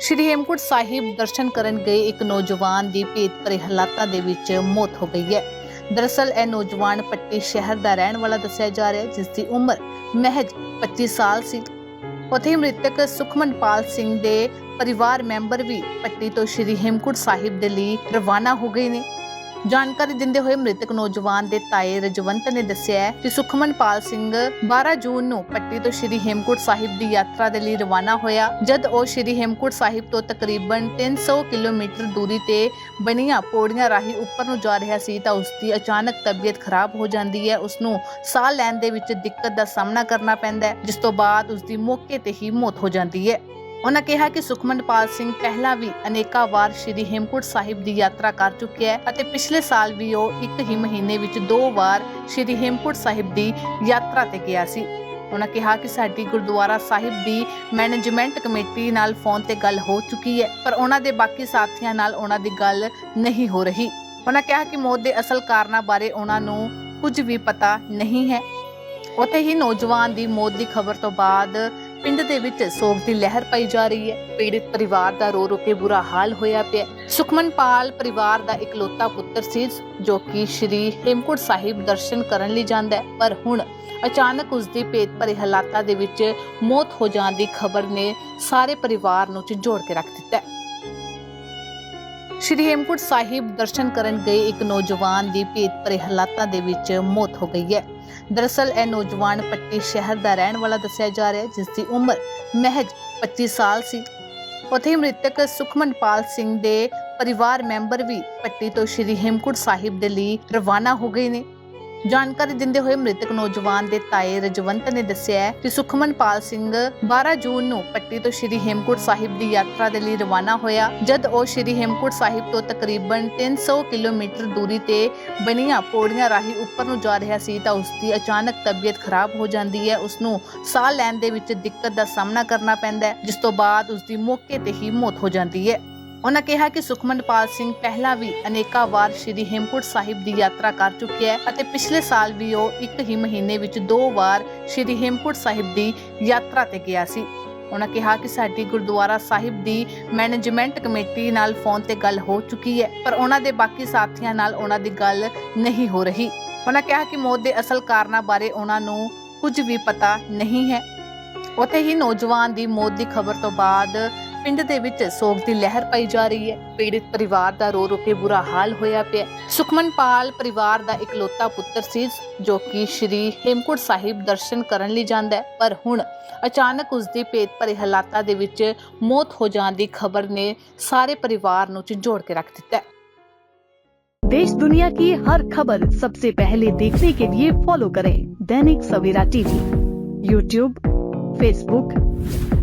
ਸ਼੍ਰੀ ਹੇਮਕੁੰਟ ਸਾਹਿਬ ਦਰਸ਼ਨ ਕਰਨ ਗਏ ਇੱਕ ਨੌਜਵਾਨ ਦੀ ਭੇਤ ਭਰੇ ਹਾਲਾਤਾਂ ਦੇ ਵਿੱਚ ਮੌਤ ਹੋ ਗਈ ਹੈ। ਦਰਅਸਲ ਇਹ ਨੌਜਵਾਨ ਪੱਟੀ ਸ਼ਹਿਰ ਦਾ ਰਹਿਣ ਵਾਲਾ ਦੱਸਿਆ ਜਾ ਰਿਹਾ ਹੈ, ਜਿਸ ਦੀ ਉਮਰ ਮਹਿਜ 25 ਸਾਲ ਸੀ। ਉਥੇ ਮ੍ਰਿਤਕ ਸੁਖਮਨਪਾਲ ਸਿੰਘ ਦੇ ਪਰਿਵਾਰ ਮੈਂਬਰ ਵੀ ਪੱਟੀ ਤੋਂ ਸ਼੍ਰੀ ਹੇਮਕੁੰਟ ਸਾਹਿਬ ਦੇ ਲਈ ਰਵਾਨਾ ਹੋ ਗਏ ਨੇ। ਜਾਣਕਾਰੀ ਦਿੰਦੇ ਹੋਏ ਮ੍ਰਿਤਕ ਨੌਜਵਾਨ ਦੇ ਤਾਏ ਰਜਵੰਤ ਨੇ ਦੱਸਿਆ ਕਿ ਸੁਖਮਨਪਾਲ ਸਿੰਘ 12 ਜੂਨ ਨੂੰ ਪੱਟੀ ਤੋਂ ਸ਼੍ਰੀ ਹੇਮਕੁੰਟ ਸਾਹਿਬ ਦੀ ਯਾਤਰਾ ਦੇ ਲਈ ਰਵਾਨਾ ਹੋਇਆ, ਜਦ ਉਹ ਸ਼੍ਰੀ ਹੇਮਕੁੰਟ ਸਾਹਿਬ ਤੋਂ ਤਕਰੀਬਨ 300 ਕਿਲੋਮੀਟਰ ਦੂਰੀ ਤੇ ਬਣੀਆਂ ਪੌੜੀਆਂ ਰਾਹੀਂ ਉੱਪਰ ਨੂੰ ਜਾ ਰਿਹਾ ਸੀ ਤਾਂ ਉਸ ਦੀ ਅਚਾਨਕ ਤਬੀਅਤ ਖਰਾਬ ਹੋ ਜਾਂਦੀ ਹੈ। ਉਸ ਨੂੰ ਸਾਹ ਲੈਣ ਦੇ ਵਿੱਚ ਦਿੱਕਤ ਦਾ ਸਾਹਮਣਾ ਕਰਨਾ ਪੈਂਦਾ ਹੈ, ਜਿਸ ਤੋਂ ਬਾਅਦ ਉਸ ਦੀ ਮੌਕੇ ਤੇ ਹੀ ਮੌਤ ਹੋ ਜਾਂਦੀ ਹੈ। ਉਹਨਾਂ ਕਿਹਾ ਕਿ ਸੁਖਮਨਪਾਲ ਸਿੰਘ ਪਹਿਲਾਂ ਵੀ ਅਨੇਕਾਂ ਵਾਰ ਸ਼੍ਰੀ ਹੇਮਕੁੰਟ ਸਾਹਿਬ ਦੀ ਯਾਤਰਾ ਕਰ ਚੁੱਕਿਆ ਹੈ ਅਤੇ ਪਿਛਲੇ ਸਾਲ ਵੀ ਉਹ ਇੱਕ ਹੀ ਮਹੀਨੇ ਵਿੱਚ ਦੋ ਵਾਰ ਸ਼੍ਰੀ ਹੇਮਕੁੰਟ ਸਾਹਿਬ ਦੀ ਯਾਤਰਾ ਤੇ ਗਿਆ ਸੀ। ਉਹਨਾਂ ਕਿਹਾ ਕਿ ਸਾਡੀ ਗੁਰਦੁਆਰਾ ਸਾਹਿਬ ਦੀ ਮੈਨੇਜਮੈਂਟ ਕਮੇਟੀ ਨਾਲ ਫੋਨ ਤੇ ਗੱਲ ਹੋ ਚੁੱਕੀ ਹੈ, ਪਰ ਉਹਨਾਂ ਦੇ ਬਾਕੀ ਸਾਥੀਆਂ ਨਾਲ ਉਹਨਾਂ ਦੀ ਗੱਲ ਨਹੀਂ ਹੋ ਰਹੀ। ਉਹਨਾਂ ਕਿਹਾ ਕਿ ਮੌਤ ਦੇ ਅਸਲ ਕਾਰਨਾਂ ਬਾਰੇ ਉਹਨਾਂ ਨੂੰ ਕੁਝ ਵੀ ਪਤਾ ਨਹੀਂ ਹੈ। ਉੱਥੇ ਹੀ ਨੌਜਵਾਨ ਦੀ ਮੌਤ ਦੀ ਖਬਰ ਤੋਂ ਬਾਅਦ ਪਿੰਡ ਦੇ ਵਿੱਚ ਸੋਗ ਦੀ ਲਹਿਰ ਪਾਈ ਜਾ ਰਹੀ ਹੈ। ਪੀੜਿਤ ਪਰਿਵਾਰ ਦਾ ਰੋ ਰੋ ਕੇ ਬੁਰਾ ਹਾਲ ਹੋਇਆ ਪਿਆ ਸੁਖਮਨਪਾਲ ਪਰਿਵਾਰ ਦਾ ਇਕਲੌਤਾ ਪੁੱਤਰ ਸੀ, ਜੋ ਕਿ ਸ਼੍ਰੀ ਹੇਮਕੁੰਟ ਸਾਹਿਬ ਦਰਸ਼ਨ ਕਰਨ ਲਈ ਜਾਂਦਾ ਹੈ। ਪਰ ਹੁਣ ਅਚਾਨਕ ਉਸ ਦੀ ਭੇਤ ਭਰੇ ਹਾਲਾਤਾਂ ਦੇ ਵਿੱਚ ਮੌਤ ਹੋ ਜਾਣ ਦੀ ਖਬਰ ਨੇ ਸਾਰੇ ਪਰਿਵਾਰ ਨੂੰ ਝੰਜੋੜ ਕੇ ਰੱਖ ਦਿੱਤਾ ਹੈ। ਸ਼੍ਰੀ ਹੇਮਕੁੰਟ ਸਾਹਿਬ ਦਰਸ਼ਨ ਕਰਨ ਗਏ ਇੱਕ ਨੌਜਵਾਨ ਦੀ ਭੇਤ ਭਰੇ ਹਾਲਾਤਾਂ ਦੇ ਵਿੱਚ ਮੌਤ ਹੋ ਗਈ ਹੈ। ਦਰਅਸਲ ਇਹ ਨੌਜਵਾਨ ਪੱਟੀ ਸ਼ਹਿਰ ਦਾ ਰਹਿਣ ਵਾਲਾ ਦੱਸਿਆ ਜਾ ਰਿਹਾ ਹੈ, ਜਿਸ ਦੀ ਉਮਰ ਮਹਿਜ 25 ਸਾਲ ਸੀ। ਉਥੇ ਮ੍ਰਿਤਕ ਸੁਖਮਨਪਾਲ ਸਿੰਘ ਦੇ ਪਰਿਵਾਰ ਮੈਂਬਰ ਵੀ ਪੱਟੀ ਤੋਂ ਸ਼੍ਰੀ ਹੇਮਕੁੰਟ ਸਾਹਿਬ ਦੇ ਲਈ ਰਵਾਨਾ ਹੋ ਗਏ ਨੇ। ਜਾਣਕਾਰੀ ਦਿੰਦੇ ਹੋਏ ਮ੍ਰਿਤਕ ਨੌਜਵਾਨ ਦੇ ਤਾਏ ਰਜਵੰਤ ਨੇ ਦੱਸਿਆ ਹੈ ਕਿ ਸੁਖਮਨਪਾਲ ਸਿੰਘ 12 ਜੂਨ ਨੂੰ ਪੱਟੀ ਤੋਂ ਸ਼੍ਰੀ ਹੇਮਕੁੰਟ ਸਾਹਿਬ ਦੀ ਯਾਤਰਾ ਦੇ ਲਈ ਰਵਾਨਾ ਹੋਇਆ, ਜਦ ਉਹ ਸ਼੍ਰੀ ਹੇਮਕੁੰਟ ਸਾਹਿਬ ਤੋਂ ਤਕਰੀਬਨ 300 ਕਿਲੋਮੀਟਰ ਦੂਰੀ ਤੇ ਬਣੀਆਂ ਪੌੜੀਆਂ ਰਾਹੀਂ ਉੱਪਰ ਨੂੰ ਜਾ ਰਿਹਾ ਸੀ ਤਾਂ ਉਸ ਦੀ ਅਚਾਨਕ ਤਬੀਅਤ ਖਰਾਬ ਹੋ ਜਾਂਦੀ ਹੈ। ਉਸ ਨੂੰ ਸਾਹ ਲੈਣ ਦੇ ਵਿੱਚ ਦਿੱਕਤ ਦਾ ਸਾਹਮਣਾ ਕਰਨਾ ਪੈਂਦਾ ਹੈ, ਜਿਸ ਤੋਂ ਬਾਅਦ ਉਸ ਦੀ ਮੌਕੇ ਤੇ ਹੀ ਮੌਤ ਹੋ ਜਾਂਦੀ ਹੈ। ਉਹਨਾਂ ਕਿਹਾ ਕਿ ਸੁਖਮਨਪਾਲ ਸਿੰਘ ਪਹਿਲਾਂ ਵੀ ਅਨੇਕਾਂ ਵਾਰ ਸ਼੍ਰੀ ਹੇਮਕੁੰਟ ਸਾਹਿਬ ਦੀ ਯਾਤਰਾ ਕਰ ਚੁੱਕਿਆ ਹੈ ਅਤੇ ਪਿਛਲੇ ਸਾਲ ਵੀ ਉਹ ਇੱਕ ਹੀ ਮਹੀਨੇ ਵਿੱਚ ਦੋ ਵਾਰ ਸ਼੍ਰੀ ਹੇਮਕੁੰਟ ਸਾਹਿਬ ਦੀ ਯਾਤਰਾ ਤੇ ਗਿਆ ਸੀ। ਉਹਨਾਂ ਕਿਹਾ ਕਿ ਸਾਡੀ ਗੁਰਦੁਆਰਾ ਸਾਹਿਬ ਦੀ ਮੈਨੇਜਮੈਂਟ ਕਮੇਟੀ ਨਾਲ ਫੋਨ ਤੇ ਗੱਲ ਹੋ ਚੁੱਕੀ ਹੈ, ਪਰ ਉਹਨਾਂ ਦੇ ਬਾਕੀ ਸਾਥੀਆਂ ਨਾਲ ਉਹਨਾਂ ਦੀ ਗੱਲ ਨਹੀਂ ਹੋ ਰਹੀ। ਉਹਨਾਂ ਕਿਹਾ ਕਿ ਮੌਤ ਦੇ ਅਸਲ ਕਾਰਨਾਂ ਬਾਰੇ ਉਹਨਾਂ ਨੂੰ ਕੁਝ ਵੀ ਪਤਾ ਨਹੀਂ ਹੈ। ਉੱਥੇ ਹੀ ਨੌਜਵਾਨ ਦੀ ਮੌਤ ਦੀ ਖਬਰ ਤੋਂ ਬਾਅਦ ਪਿੰਡ ਦੇ ਵਿੱਚ ਸੋਗ ਦੀ ਲਹਿਰ ਪਾਈ ਜਾ ਰਹੀ ਹੈ ਪੀੜਿਤ ਪਰਿਵਾਰ ਦਾ ਰੋ ਰੋ ਕੇ ਬੁਰਾ ਹਾਲ ਹੋਇਆ ਪਿਆ ਹੈ। ਸੁਖਮਨਪਾਲ ਪਰਿਵਾਰ ਦਾ ਇਕਲੌਤਾ ਪੁੱਤਰ ਸੀ ਜੋ ਕਿ ਸ਼੍ਰੀ ਹੇਮਕੁੰਟ ਸਾਹਿਬ ਦਰਸ਼ਨ ਕਰਨ ਲਈ ਜਾਂਦਾ ਹੈ ਪਰ ਹੁਣ ਅਚਾਨਕ ਉਸ ਦੀ ਭੇਤ ਭਰੇ ਹਾਲਾਤਾਂ ਦੇ ਵਿੱਚ ਮੌਤ ਹੋ ਜਾਣ ਦੀ ਖਬਰ ਨੇ ਸਾਰੇ ਪਰਿਵਾਰ ਨੂੰ ਝੰਜੋੜ ਕੇ ਰੱਖ ਦਿੱਤਾ ਹੈ देश दुनिया की हर खबर सबसे पहले देखने के लिए फॉलो करें Dainik Savera TV YouTube Facebook